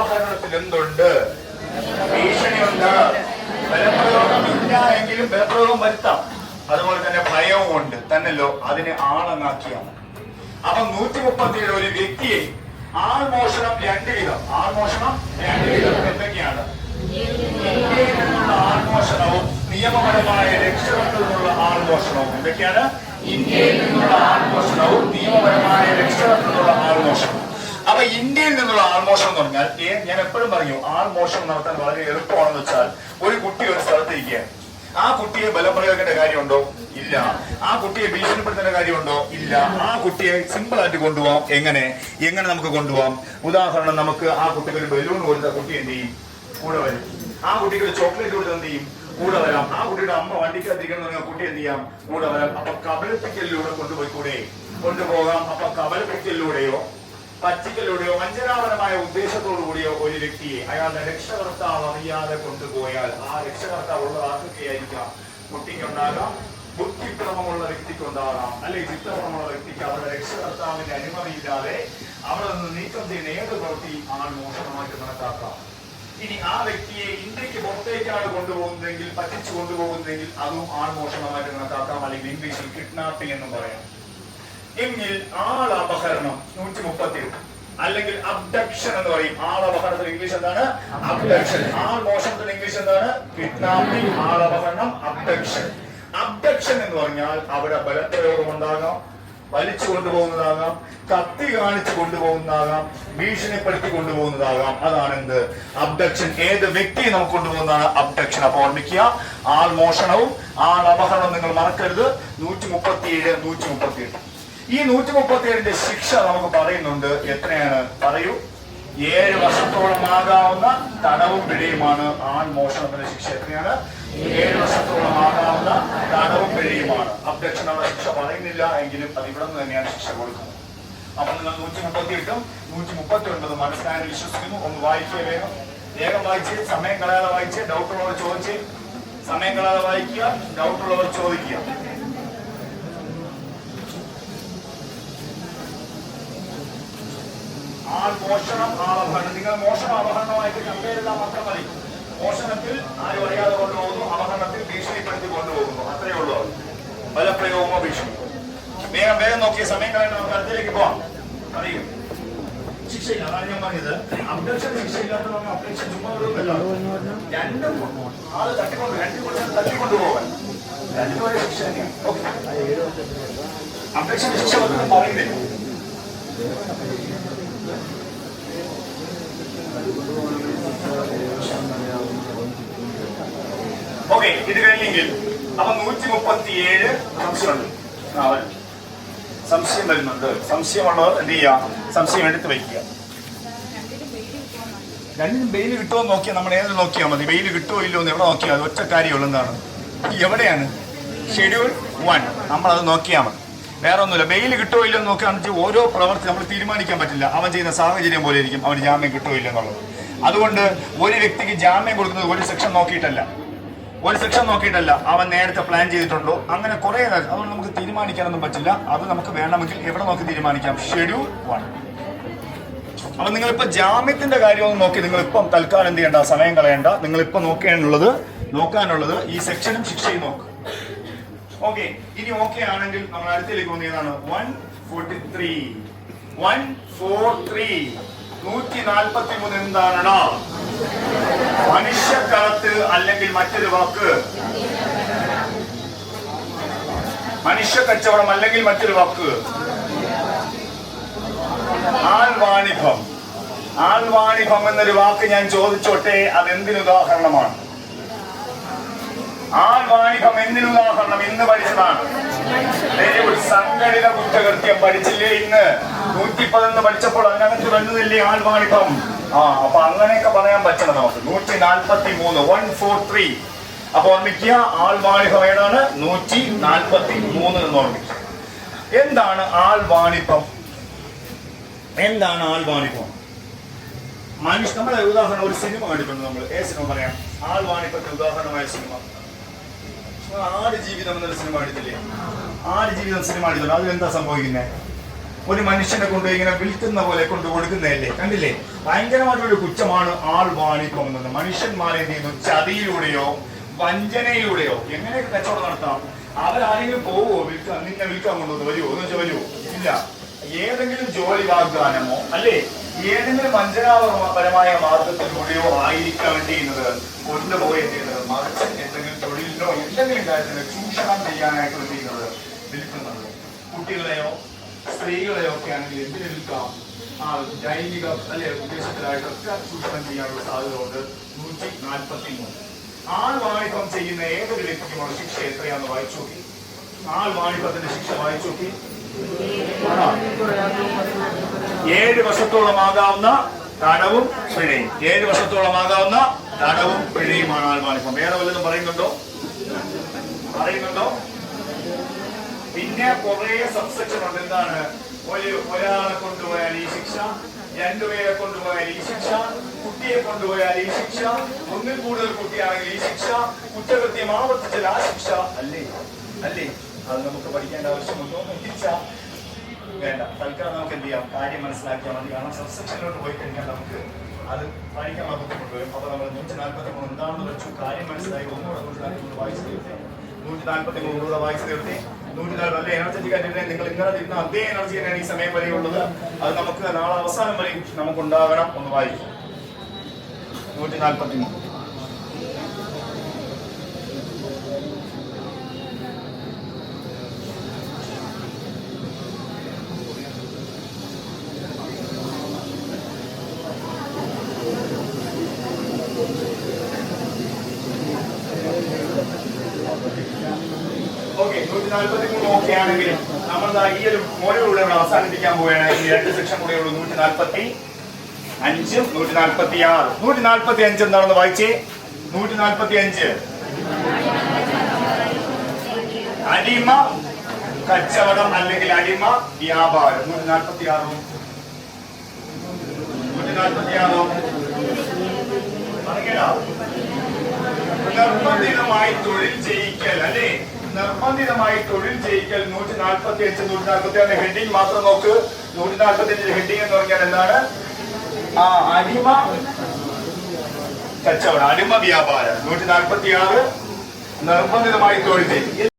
അപഹരണത്തിൽ എന്തുണ്ട് ഭീഷണിയുണ്ട്. ബലപ്രയോഗം ഇല്ല എങ്കിലും ബലപ്രയോഗം വരുത്താം. അതുപോലെ തന്നെ ഭയവും ഉണ്ട് തന്നല്ലോ അതിനെ ആളെന്നാക്കിയാണ്. അപ്പൊ നൂറ്റി മുപ്പത്തിയേഴ് ഒരു വ്യക്തിയെ ആൾമോഷണം രണ്ട് വിധം. ആൾമോഷണം രണ്ട് വിധം എന്തൊക്കെയാണ്? ആൾമോഷണവും നിയമപരമായ നിന്നുള്ള ആൾമോഷണവും എന്തൊക്കെയാണ്? ഇന്ത്യയിൽ നിന്നുള്ള ആൾമോഷണവും നിയമപരമായ ഇന്ത്യയിൽ നിന്നുള്ള ആൾമോഷണം എന്ന് പറഞ്ഞാൽ ഏ- ഞാൻ എപ്പോഴും പറഞ്ഞു ആൾമോഷണം നടത്താൻ വളരെ എളുപ്പമാണെന്ന് വെച്ചാൽ ഒരു കുട്ടി ഒരു സ്ഥലത്ത് ഇരിക്കുകയാണ് ആ കുട്ടിയെ ബലം പ്രയോഗിക്കേണ്ട കാര്യമുണ്ടോ? ഇല്ല. ആ കുട്ടിയെ ഭീഷണിപ്പെടുത്തേണ്ട കാര്യമുണ്ടോ? ഇല്ല. ആ കുട്ടിയെ സിമ്പിൾ ആയിട്ട് കൊണ്ടുപോകാം എങ്ങനെ? എങ്ങനെ നമുക്ക് കൊണ്ടുപോകാം ഉദാഹരണം നമുക്ക് ആ കുട്ടിക്ക് ഒരു ബലൂൺ കൊടുത്ത കുട്ടി എന്ത് ചെയ്യും? കൂടെ വരും. ആ കുട്ടിക്ക് ഒരു ചോക്ലേറ്റ് കൊടുത്ത് എന്ത് ചെയ്യും? കൂടെ വരാം. ആ കുട്ടിയുടെ അമ്മ വണ്ടിക്കകത്തിരിക്കണം എന്ന് കുട്ടി എന്ത് ചെയ്യാം? കൂടെ വരാം. അപ്പൊ കബളിപ്പിക്കലിലൂടെ കൊണ്ടുപോയി കൂടെ കൊണ്ടുപോകാം. അപ്പൊ കബളിപ്പിക്കലിലൂടെയോ? പറ്റിക്കലൂടെയോ വഞ്ചനാപരമായ ഉദ്ദേശത്തോടു കൂടിയോ ഒരു വ്യക്തിയെ അയാളുടെ രക്ഷകർത്താവ് അറിയാതെ കൊണ്ടുപോയാൽ ആ രക്ഷകർത്താവ് ഉള്ളതാക്കുകയായിരിക്കാം കുട്ടിക്കുണ്ടാകാം ബുദ്ധിക്രമമുള്ള വ്യക്തിക്കുണ്ടാകാം. അല്ലെങ്കിൽ ചിത്രക്രമമുള്ള വ്യക്തിക്ക് അവരുടെ രക്ഷകർത്താവിന്റെ അനുമതിയില്ലാതെ അവിടെ നിന്ന് നീക്കം ചെയ്യുന്ന ഏത് പ്രവൃത്തി ആൾ മോശമായിട്ട് കണക്കാക്കാം ഇനി ആ വ്യക്തിയെ ഇന്ത്യയ്ക്ക് പുറത്തേക്കാണ് കൊണ്ടുപോകുന്നതെങ്കിൽ പറ്റിച്ചു കൊണ്ടുപോകുന്നതെങ്കിൽ അതും ആൾ മോഷണമായിട്ട് കണക്കാക്കാം അല്ലെങ്കിൽ ഇംഗ്ലീഷിൽ കിഡ്നാപ്പിംഗ് എന്നും പറയാം. എങ്കിൽ ആളപഹരണം നൂറ്റി മുപ്പത്തി അല്ലെങ്കിൽ അബ്ഡക്ഷൻ എന്ന് പറയും. ആളപഹരണത്തിന് ഇംഗ്ലീഷ് എന്താണ്? അബ്ഡക്ഷൻ ആൾ മോഷണത്തിന് ഇംഗ്ലീഷ് എന്താണ്? കിഡ്നാപ്പിംഗ് ആളപഹരണം അബ്ഡക്ഷൻ അബ്ഡക്ഷൻ എന്ന് പറഞ്ഞാൽ അവിടെ ബലപ്രയോഗം ഉണ്ടാകാം വലിച്ചു കൊണ്ടുപോകുന്നതാകാം കത്തി കാണിച്ചു കൊണ്ടുപോകുന്നതാകാം ഭീഷണിപ്പെടുത്തി കൊണ്ടുപോകുന്നതാകാം. അതാണ് എന്ത്? അബ്ഡക്ഷൻ ഏത് വ്യക്തിയെ നമുക്ക് കൊണ്ടുപോകുന്നതാണ് അബ്ഡക്ഷൻ അപ്പൊ ഓർമ്മിക്കുക ആൾ മോഷണവും ആൾ അപഹരണവും നിങ്ങൾ മറക്കരുത്. നൂറ്റി മുപ്പത്തിയേഴ് നൂറ്റി മുപ്പത്തിയെട്ട് ഈ നൂറ്റി മുപ്പത്തി ഏഴിന്റെ ശിക്ഷ നമുക്ക് പറയുന്നുണ്ട്. എത്രയാണ്? പറയൂ. ഏഴ് വർഷത്തോളം ആകാവുന്ന തടവും പിഴയുമാണ് ആൺ മോഷണത്തിന്റെ ശിക്ഷ. എത്രയാണ്? ഏഴ് വർഷത്തോളം ആകാവുന്ന തടവും പിഴയുമാണ്. അബ്ദക്ഷനുള്ള ശിക്ഷ പറയുന്നില്ല എങ്കിലും അത് ഇവിടെ നിന്ന് തന്നെയാണ് ശിക്ഷ കൊടുക്കുന്നത്. അപ്പൊ നിങ്ങൾ നൂറ്റി മുപ്പത്തി എട്ടും നൂറ്റി മുപ്പത്തി ഒൻപത് മനസ്സിലായി വിശ്വസിക്കുന്നു. ഒന്ന് വായിക്കുക വേഗം. വേഗം വായിച്ച് സമയം കളയാതെ വായിച്ച് ഡൗട്ടുള്ളവർ ചോദിച്ച് സമയം കളയാതെ വായിക്കുക ഡൗട്ടുള്ളവർ ചോദിക്കുക. ആൾ മോഷണം ആളപഹരണം. നിങ്ങൾ മോഷണം അപഹരണമായിട്ട് ചെയ്താൽ മാത്രം മതി. മോഷണത്തിൽ ആരും അറിയാതെ കൊണ്ടുപോകുന്നു അപഹരണത്തിൽ ഭീഷണിപ്പെടുത്തി കൊണ്ടുപോകുന്നു. അത്രയേ ഉള്ളൂ ബലപ്രയോഗമോ ഭീഷണി? വേഗം വേഗം നോക്കിയ സമയം കളയണ്ട നമുക്ക് അടുത്തേക്ക് പോവാം. അറിയും. ശിക്ഷയില്ല. അതാണ് ഞാൻ പറഞ്ഞത്. അബ്ദക്ഷൻ ശിക്ഷയില്ലാത്ത അബ്ദക്ഷൻ ചുമ്മാ രണ്ടും ആൾ തട്ടിക്കൊണ്ട് രണ്ടു കൊടുത്ത് തട്ടിക്കൊണ്ടുപോകാൻ രണ്ടുപേരെ ശിക്ഷ തന്നെയാണ് ഓക്കെ. ഒന്നും പറയുന്നില്ല. ഓക്കെ ഇത് കഴിഞ്ഞെങ്കിൽ. അപ്പൊ നൂറ്റി മുപ്പത്തി ഏഴ് സംശയമുണ്ട് സംശയം വരുന്നുണ്ട്. സംശയമുള്ളവർ എന്ത് ചെയ്യുക സംശയം എടുത്ത് വയ്ക്കുക. രണ്ടിനും ബെയിൽ കിട്ടുമോ നോക്കിയാൽ നമ്മൾ ഏത് നോക്കിയാൽ മതി. ബെയിൽ കിട്ടുമോ ഇല്ലയോ എന്ന് എവിടെ നോക്കിയാൽ ഒറ്റ കാര്യമുള്ള എന്താണ് എവിടെയാണ്? ഷെഡ്യൂൾ വൺ അത് നോക്കിയാൽ മതി. വേറെ ഒന്നുമില്ല ബെയിൽ കിട്ടുമോ ഇല്ലെന്ന് നോക്കുകയാണെങ്കിൽ ഓരോ പ്രവൃത്തി നമ്മൾ തീരുമാനിക്കാൻ പറ്റില്ല. അവൻ ചെയ്യുന്ന സാഹചര്യം പോലെ ഇരിക്കും. അവന് ജാമ്യം കിട്ടുമോ ഇല്ലെന്നുള്ളത് അതുകൊണ്ട് ഒരു വ്യക്തിക്ക് ജാമ്യം കൊടുക്കുന്നത് ഒരു സെക്ഷൻ നോക്കിയിട്ടല്ല. ഒരു സെക്ഷൻ നോക്കിയിട്ടല്ല. അവൻ നേരത്തെ പ്ലാൻ ചെയ്തിട്ടുണ്ടോ? അങ്ങനെ കുറെ അതുകൊണ്ട് നമുക്ക് തീരുമാനിക്കാനൊന്നും പറ്റില്ല. അത് നമുക്ക് വേണമെങ്കിൽ എവിടെ നോക്കി തീരുമാനിക്കാം? ഷെഡ്യൂൾ വൺ അപ്പൊ നിങ്ങളിപ്പോ ജാമ്യത്തിന്റെ കാര്യമൊന്നും നോക്കി നിങ്ങൾ ഇപ്പം തൽക്കാലം എന്ത് ചെയ്യേണ്ട? സമയം കളയേണ്ട. നിങ്ങൾ ഇപ്പൊ നോക്കാനുള്ളത് നോക്കാനുള്ളത് ഈ സെക്ഷനും ശിക്ഷയും നോക്ക്. ഓക്കെ ഇനി ഓക്കെ ആണെങ്കിൽ നമ്മൾ അടുത്തേക്ക് പോകുന്ന ഏതാണ്? One forty three one four three നൂറ്റി നാൽപ്പത്തി മൂന്ന് എന്താണോ കളത്ത് അല്ലെങ്കിൽ മറ്റൊരു വാക്ക്. മനുഷ്യ കച്ചവടം അല്ലെങ്കിൽ മറ്റൊരു വാക്ക്. ആൾവാണിഭം. ആൾവാണിഭം എന്നൊരു വാക്ക് ഞാൻ ചോദിച്ചോട്ടെ അതെന്തിനുദാഹരണമാണ് ഉദാഹരണമാണ്? ആൾവാണിഭം എന്തിന് എന്തിനുദാഹരണം ഇന്ന് പഠിച്ചതാണ്. സംഘടിത കുറ്റകൃത്യം പഠിച്ചില്ലേ ഇന്ന്? നൂറ്റി പതിനൊന്ന് പഠിച്ചപ്പോൾ അതിനകത്ത് വന്നതില്ലേ ആൾ വാണിഭം ആ അപ്പൊ അങ്ങനെയൊക്കെ പറയാൻ പറ്റണം നമുക്ക്. നൂറ്റി നാൽപ്പത്തി മൂന്ന് വൺ ഫോർ ത്രീ അപ്പൊ ഓർമ്മിക്കുക ആൾവാണിഭം ഏതാണ്? നൂറ്റി നാൽപ്പത്തി മൂന്ന് എന്ന് ഓർമ്മിക്കുക. എന്താണ് ആൾവാണിഭം എന്താണ് ആൾവാണിഭം മനുഷ്യ നമ്മളെ ഉദാഹരണം ഒരു സിനിമ കണ്ടിട്ടുണ്ട് നമ്മൾ. ഏ സിനിമ പറയാം? ആൾ ആൾവാണിഭത്തിന് ഉദാഹരണമായ സിനിമ. ആട് ജീവിതം എന്നൊരു സിനിമ എടുത്തില്ലേ ആട് ജീവിതം സിനിമ അതിൽ എന്താ സംഭവിക്കുന്നത് ഒരു മനുഷ്യനെ കൊണ്ട് ഇങ്ങനെ വിൽക്കുന്ന പോലെ കൊണ്ട് കൊടുക്കുന്നതല്ലേ? കണ്ടില്ലേ? ഭയങ്കരമായിട്ടൊരു കുറ്റമാണ് ആൾ വാണിപ്പം എന്നത് മനുഷ്യന്മാരെ ചെയ്യുന്നു? ചതിയിലൂടെയോ വഞ്ചനയിലൂടെയോ എങ്ങനെയൊക്കെ കച്ചവടം നടത്താം? അവരാരെങ്കിലും പോവോ? വിൽക്കാൻ നിന്നെ വിൽക്കാൻ കൊണ്ടുവന്ന് വരുമോ എന്ന് വെച്ചാൽ വരുമോ ഇല്ല. ഏതെങ്കിലും ജോലി വാഗ്ദാനമോ അല്ലേ? ഏതെങ്കിലും വഞ്ചനാപരമായ മാർഗത്തിലൂടെയോ ആയിരിക്കാം എന്ത് ചെയ്യുന്നത് കൊണ്ടുപോയി എന്ത് മറിച്ച് എന്തെങ്കിലും കാര്യത്തിൽ ചൂഷണം ചെയ്യാനായിട്ട് എന്ത് ചെയ്യുന്നത് വിൽക്കുന്നത് കുട്ടികളെയോ സ്ത്രീകളെയോ ഒക്കെ ആണെങ്കിൽ എന്തിനു വിൽക്കാം ആ ലൈംഗിക അല്ലെ ഉദ്ദേശത്തിലായിട്ടൊക്കെ ചൂഷണം ചെയ്യാനുള്ള സാധ്യത ഉണ്ട് നൂറ്റി നാൽപ്പത്തി മൂന്ന് ആൾ വാണിഭം ചെയ്യുന്ന ഏതൊരു വ്യക്തിക്കുമുള്ള ശിക്ഷ എത്രയാന്ന് വായിച്ചു നോക്കി. ആൾ വാണിഭത്തിന്റെ ശിക്ഷ വായിച്ചു നോക്കി? ഏഴ് വർഷത്തോളമാകാവുന്ന തടവും പിഴയും. ഏഴ് വർഷത്തോളമാകാവുന്ന തടവും പിഴയുമാണ് ആൾ വാണിഭം വേറെ വല്ലതും പറയുന്നുണ്ടോ? പറയുന്നുണ്ടോ? പിന്നെ കുറെ സബ്സെക്ഷൻ ഉണ്ട്. എന്താണ്? ഒരു ഒരാളെ കൊണ്ടുപോയാൽ ഈ ശിക്ഷ രണ്ടുപേരെ കൊണ്ടുപോയാൽ ഈ ശിക്ഷ കുട്ടിയെ കൊണ്ടുപോയാൽ ഈ ശിക്ഷ ഒന്നിൽ കൂടുതൽ കുട്ടിയാണെങ്കിൽ ഈ ശിക്ഷ കുറ്റകൃത്യം ആവർത്തിച്ചാൽ ആ ശിക്ഷ. അല്ലേ? അല്ലേ? അത് നമുക്ക് പഠിക്കേണ്ട ആവശ്യമുണ്ടോ ശിക്ഷ വേണ്ട. തൽക്കാലം നമുക്ക് എന്ത് ചെയ്യാം? കാര്യം മനസ്സിലാക്കിയാൽ മതി. കാരണം സബ്സെക്ഷനിലോട്ട് പോയി കഴിഞ്ഞാൽ നമുക്ക് അത് പഠിക്കാൻ ബുദ്ധിമുട്ട് വരും. അപ്പൊ നമ്മൾ നൂറ്റി നാൽപ്പത്തി മൂന്ന് എന്താണെന്ന് വെച്ചു. കാര്യം മനസ്സിലായി. ഒന്നുകൂടെ നൂറ്റി നാൽപ്പത്തി മൂന്ന് വായിച്ചു നൂറ്റി നാൽപ്പത്തി മൂന്ന് രൂപ തീർത്തി നൂറ്റി അല്ലെ എനർജറ്റിക് നിങ്ങൾ ഇന്നലെ അതേ എനർജി തന്നെയാണ് ഈ സമയം വരെ ഉള്ളത്. അത് നമുക്ക് നാളെ അവസാനം വരെയും നമുക്ക് ഉണ്ടാകണം ഒന്ന് വായിക്കും. നൂറ്റി മൂന്ന് ഓക്കെ നൂറ്റി നാൽപ്പത്തി ഓക്കെ നമ്മൾ ഈ ഒരു അവസാനിപ്പിക്കാൻ പോവുകയാണ്. രണ്ട് സെക്ഷൻ കൂടെ ഉള്ളൂ. നൂറ്റി നാൽപ്പത്തി അഞ്ചും നൂറ്റി നാൽപ്പത്തി ആറ് നൂറ്റി നാൽപ്പത്തി അഞ്ച് എന്താണെന്ന് വായിച്ചേ? നൂറ്റി നാൽപ്പത്തി അഞ്ച് അടിമ കച്ചവടം അല്ലെങ്കിൽ അടിമ വ്യാപാരം. നൂറ്റി നാൽപ്പത്തി ആറും നൂറ്റി നാൽപ്പത്തി ആറോ നിർബന്ധിതമായി തൊഴിൽ ചെയ്യിക്കൽ അല്ലേ? നിർബന്ധിതമായി തൊഴിൽ ചെയ്യിക്കൽ നൂറ്റി നാൽപ്പത്തി അഞ്ച് നൂറ്റി നാൽപ്പത്തി ആറ് ഹെഡിങ് മാത്രം നോക്ക്. നൂറ്റി നാൽപ്പത്തി അഞ്ച് ഹെഡിങ് എന്ന് പറഞ്ഞാൽ എന്താണ്? ആ അടിമ കച്ചവടം അടിമ വ്യാപാരം. നൂറ്റി നാൽപ്പത്തി ആറ് നിർബന്ധിതമായി തൊഴിൽ ചെയ്യും